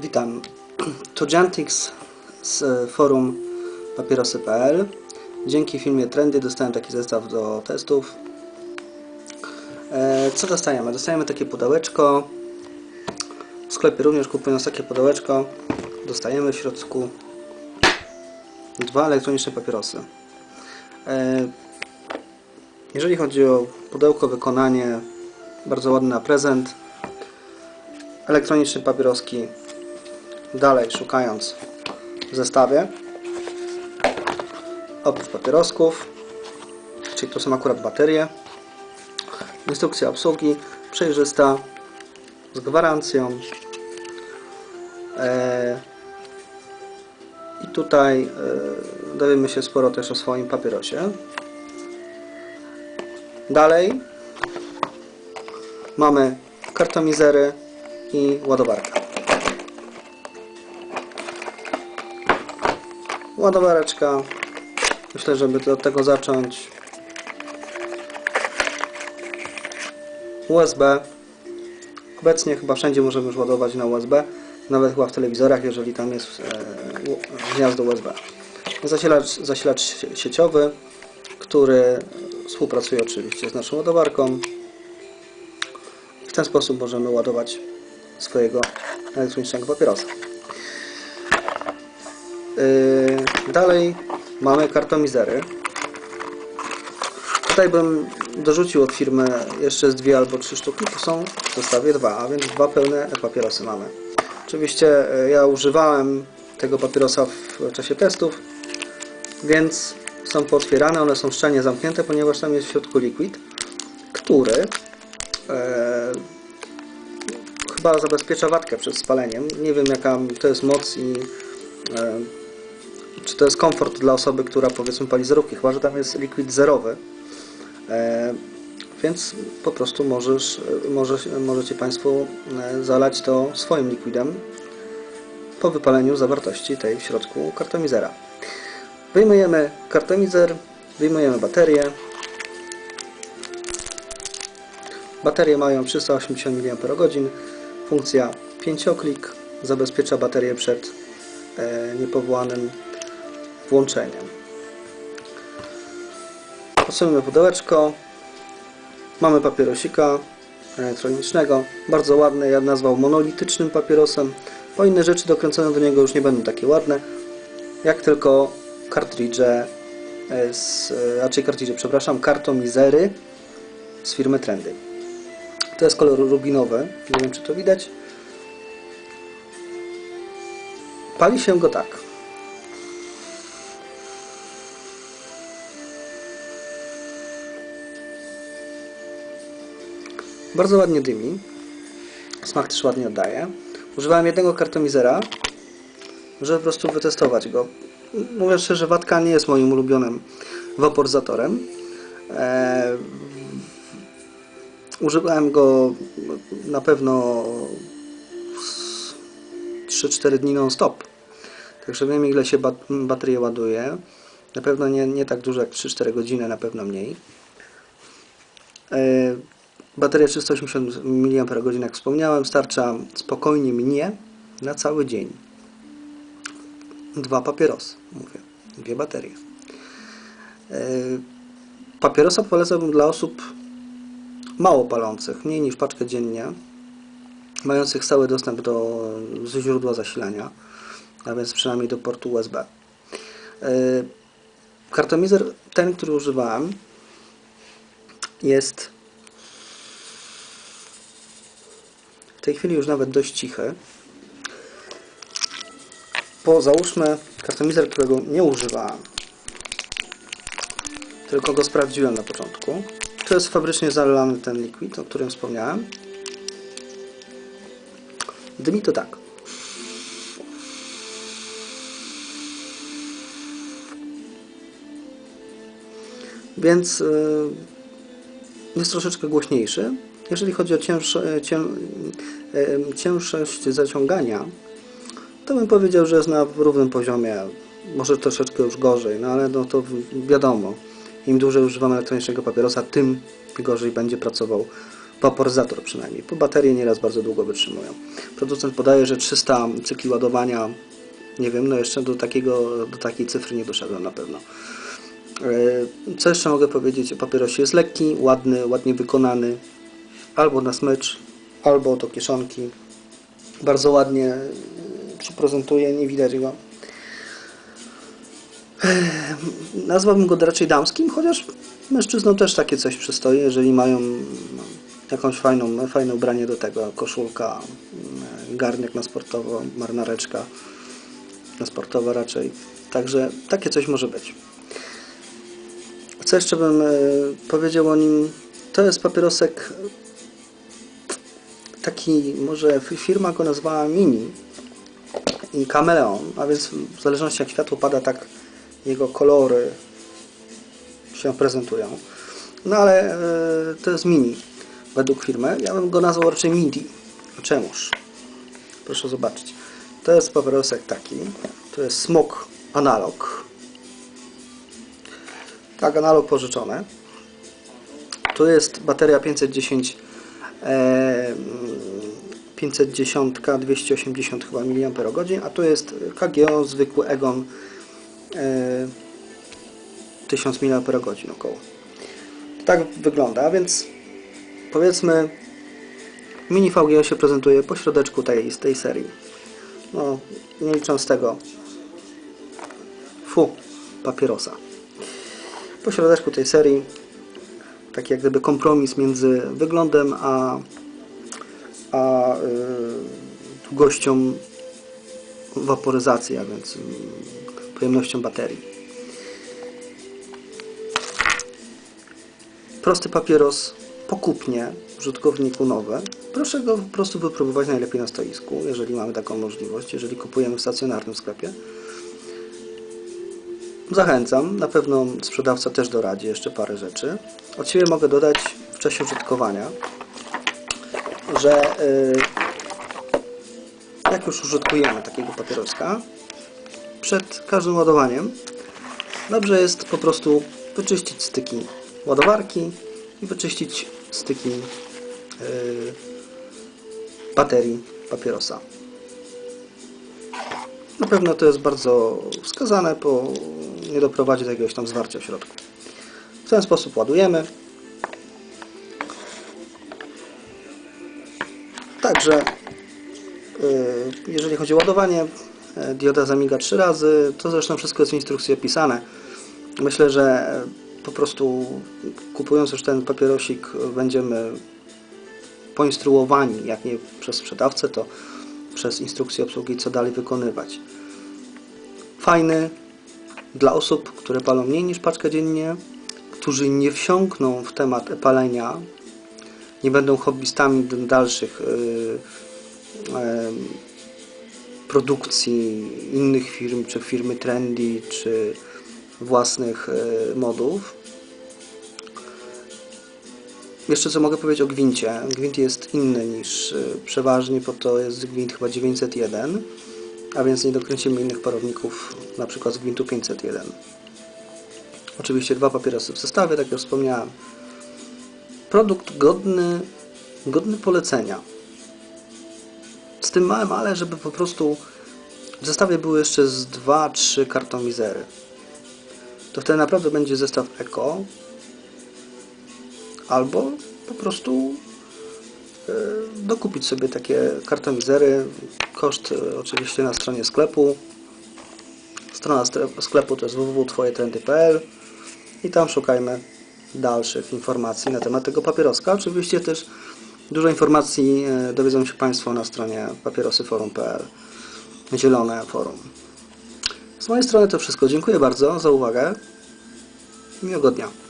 Witam. To Jantix z forum papierosy.pl. Dzięki filmie Trendy dostałem taki zestaw do testów. E, Co dostajemy? Dostajemy takie pudełeczko. W sklepie również kupując takie pudełeczko dostajemy w środku dwa elektroniczne papierosy. E, Jeżeli chodzi o pudełko, wykonanie, bardzo ładny na prezent. Elektroniczne papieroski dalej szukając w zestawie. Oprócz papierosków czyli to są akurat baterie. Instrukcja obsługi przejrzysta z gwarancją. E, i tutaj e, dowiemy się sporo też o swoim papierosie. Dalej mamy kartomizery i ładowarkę ładowareczka myślę, żeby od tego zacząć. USB obecnie chyba wszędzie możemy już ładować na USB nawet chyba w telewizorach, jeżeli tam jest e, gniazdo USB zasilacz, zasilacz sie- sieciowy który współpracuje oczywiście z naszą ładowarką. W ten sposób możemy ładować swojego elektronicznego papierosa. Yy, Dalej mamy kartomizery. Tutaj bym dorzucił od firmy jeszcze z dwie albo trzy sztuki. To są w zestawie dwa, a więc dwa pełne papierosy mamy. Oczywiście yy, ja używałem tego papierosa w czasie testów, więc są pootwierane, one są szczelnie zamknięte, ponieważ tam jest w środku liquid, który e, chyba zabezpiecza watkę przed spaleniem. Nie wiem jaka to jest moc i e, czy to jest komfort dla osoby, która powiedzmy pali zerówki, chyba że tam jest liquid zerowy. E, więc po prostu możesz, możesz, możecie Państwo e, zalać to swoim liquidem po wypaleniu zawartości tej w środku kartomizera. Wyjmujemy kartomizer, wyjmujemy baterię. Baterie mają 380 mAh. Funkcja 5-klik zabezpiecza baterię przed e, niepowołanym włączeniem. Odsuniemy pudełeczko. Mamy papierosika elektronicznego. Bardzo ładny, ja nazwał monolitycznym papierosem. Bo inne rzeczy dokręcone do niego już nie będą takie ładne. Jak tylko kartridże, e, z, e, raczej kartridże, przepraszam, kartomizery z firmy Trendy. To jest kolor rubinowy. Nie wiem, czy to widać. Pali się go tak. Bardzo ładnie dymi. Smak też ładnie oddaje. Używałem jednego kartomizera, żeby po prostu wytestować go. Mówiąc szczerze, Watka nie jest moim ulubionym waporzatorem. Eee, używałem go na pewno 3-4 dni non-stop. Także wiem ile się bat bateria ładuje. Na pewno nie, nie tak dużo jak 3-4 godziny, na pewno mniej. E, Bateria 380 mAh, jak wspomniałem, starcza spokojnie mnie na cały dzień. Dwa papierosy, mówię, dwie baterie. E, Papierosa polecałbym dla osób mało palących, mniej niż paczkę dziennie, mających stały dostęp do źródła zasilania, a więc przynajmniej do portu USB. E, Kartomizer, ten, który używałem, jest tej chwili już nawet dość cichy. Bo załóżmy kartomizer, którego nie używałem, tylko go sprawdziłem na początku. To jest fabrycznie zalany ten liquid, o którym wspomniałem. Dymi to tak. Więc yy, jest troszeczkę głośniejszy. Jeżeli chodzi o cięż, cię, e, cięższość zaciągania, to bym powiedział, że jest na równym poziomie. Może troszeczkę już gorzej, no ale no to wiadomo. Im dłużej używamy elektronicznego papierosa, tym gorzej będzie pracował Waporyzator przynajmniej. Po baterie nieraz bardzo długo wytrzymują. Producent podaje, że 300 cykli ładowania. Nie wiem, no jeszcze do, takiego, do takiej cyfry nie doszedłem na pewno. E, Co jeszcze mogę powiedzieć o papierosie? Jest lekki, ładny, ładnie wykonany. Albo na smycz, albo do kieszonki. Bardzo ładnie e, się prezentuje, nie widać go. Nazwałbym go raczej damskim, chociaż mężczyznom też takie coś przystoi, jeżeli mają jakąś fajną, fajne ubranie do tego, koszulka, mm, garniak na sportowo, marynareczka na sportowo raczej. Także takie coś może być. Co jeszcze bym e, powiedział o nim? To jest papierosek taki, może firma go nazwała Mini i kameleon, a więc w zależności jak światło pada, tak jego kolory się prezentują. No ale e, to jest mini według firmy. Ja bym go nazwał raczej midi. Czemuż? Proszę zobaczyć. To jest papierosek taki. To jest smok analog. Tak, analog pożyczony. Tu jest bateria 510 e, 510 280 chyba mAh, a tu jest KGO zwykły Egon e, 1000 mAh około. Tak wygląda, a więc powiedzmy mini VGO się prezentuje po środeczku tej, z tej serii. No, nie licząc tego fu, papierosa. Po środeczku tej serii taki jak gdyby kompromis między wyglądem a, a y, długością waporyzacji, a więc y, pojemnością baterii. Prosty papieros pokupnie użytkowniku nowy. Proszę go po prostu wypróbować najlepiej na stoisku, jeżeli mamy taką możliwość, jeżeli kupujemy w stacjonarnym sklepie. Zachęcam, na pewno sprzedawca też doradzi jeszcze parę rzeczy. Od siebie mogę dodać w czasie użytkowania, że y, jak już użytkujemy takiego papieroska, przed każdym ładowaniem dobrze jest po prostu wyczyścić styki ładowarki i wyczyścić styki y, baterii papierosa. Na pewno to jest bardzo wskazane, bo nie doprowadzi do jakiegoś tam zwarcia w środku. W ten sposób ładujemy. Także y, jeżeli chodzi o ładowanie, y, dioda zamiga 3 razy. To zresztą wszystko jest w instrukcji opisane. Myślę, że po prostu kupując już ten papierosik będziemy poinstruowani, jak nie przez sprzedawcę, to przez instrukcję obsługi, co dalej wykonywać. Fajny dla osób, które palą mniej niż paczkę dziennie, którzy nie wsiąkną w temat palenia, nie będą hobbystami dalszych yy, yy, produkcji innych firm, czy firmy Trendy, czy własnych yy, modów. Jeszcze co mogę powiedzieć o gwincie. Gwint jest inny niż y, przeważnie, bo to jest gwint chyba 901, a więc nie dokręcimy innych parowników, na przykład z gwintu 501. Oczywiście dwa papierosy w zestawie, tak jak wspomniałem. Produkt godny, godny polecenia. Z tym małym ale, żeby po prostu w zestawie były jeszcze z 2-3 kartomizery. To wtedy naprawdę będzie zestaw Eco, albo po prostu e, dokupić sobie takie kartomizery. Koszt e, oczywiście na stronie sklepu. Strona sklepu to jest www.twojetrendy.pl i tam szukajmy dalszych informacji na temat tego papieroska. Oczywiście też dużo informacji e, dowiedzą się Państwo na stronie papierosyforum.pl Zielone forum. Z mojej strony to wszystko. Dziękuję bardzo za uwagę. Miłego dnia.